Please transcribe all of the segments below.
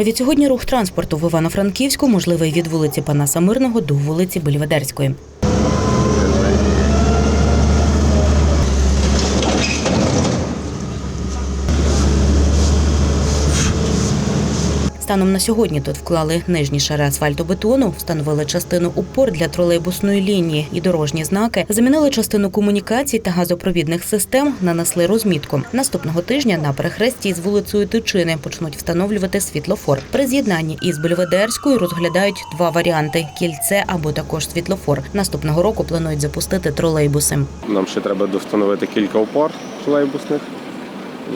Від сьогодні рух транспорту в Івано-Франківську можливий від вулиці Панаса Мирного до вулиці Бельведерської. Станом на сьогодні тут вклали нижні шари асфальтобетону, встановили частину упор для тролейбусної лінії і дорожні знаки, замінили частину комунікацій та газопровідних систем, нанесли розмітку. Наступного тижня на перехресті із вулицею Тичини почнуть встановлювати світлофор. При з'єднанні із Бельведерською розглядають два варіанти: кільце або також світлофор. Наступного року планують запустити тролейбуси. Нам ще треба встановити кілька опор тролейбусних.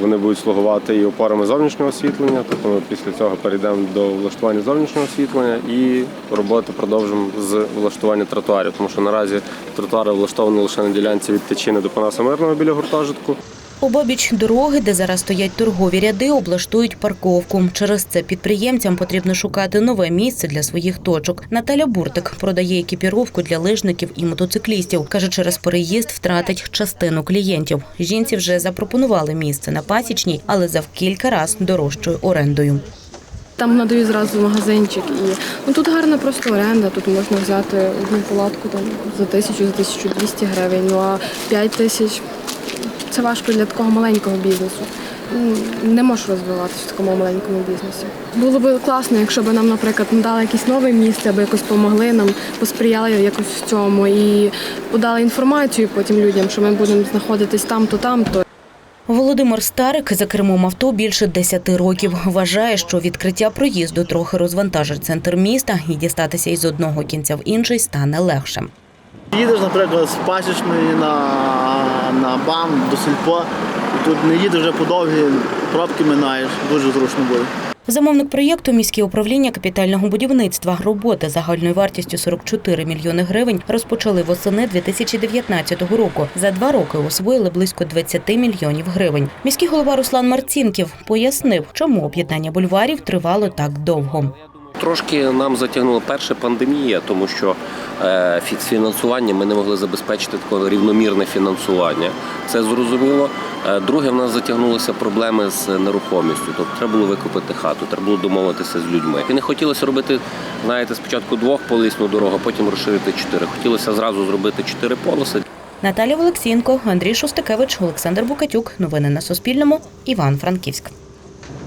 Вони будуть слугувати і опорами зовнішнього освітлення. Тобто ми після цього перейдемо до влаштування зовнішнього освітлення і роботи продовжимо з влаштування тротуарів, тому що наразі тротуари влаштовані лише на ділянці від течіни до Панаса Мирного біля гуртожитку. Обабіч дороги, де зараз стоять торгові ряди, облаштують парковку. Через це підприємцям потрібно шукати нове місце для своїх точок. Наталя Буртик продає екіпіровку для лижників і мотоциклістів. каже, через переїзд втратить частину клієнтів. Жінці вже запропонували місце на пасічній, але за кілька раз дорожчою орендою. Там надають зразу магазинчик і ну тут гарна просто оренда. Тут можна взяти одну палатку там за тисячу, за 1200 гривень. Ну а 5 тисяч це важко для такого маленького бізнесу. Не можеш розвиватися в такому маленькому бізнесі. Було б класно, якщо б нам, наприклад, надали якесь нове місце, або якось допомогли нам, посприяли якось в цьому і подали інформацію потім людям, що ми будемо знаходитись там-то, там-то. Володимир Старик за кермом авто більше 10 років. Вважає, що відкриття проїзду трохи розвантажить центр міста і дістатися із одного кінця в інший стане легше. Їдеш, наприклад, з пасічної на, на БАМ до сільпо, і тут не їдеш вже подовгі, пробки минаєш, дуже зручно буде. Замовник проєкту міське управління капітального будівництва. Роботи загальною вартістю 44 мільйони гривень розпочали восени 2019 року. За два роки освоїли близько 20 мільйонів гривень. Міський голова Руслан Марцінків пояснив, чому об'єднання бульварів тривало так довго. Трошки нам затягнула перша пандемія, тому що е, фі- ми не могли забезпечити таке рівномірне фінансування. Це зрозуміло. Е, Друге, в нас затягнулися проблеми з нерухомістю. Тобто треба було викупити хату, треба було домовитися з людьми. І не хотілося робити, знаєте, спочатку двохполисну дорогу, а потім розширити чотири. Хотілося зразу зробити чотири полоси. Наталя Олексієнко, Андрій Шостакевич, Олександр Букатюк. Новини на Суспільному. Іван Франківськ.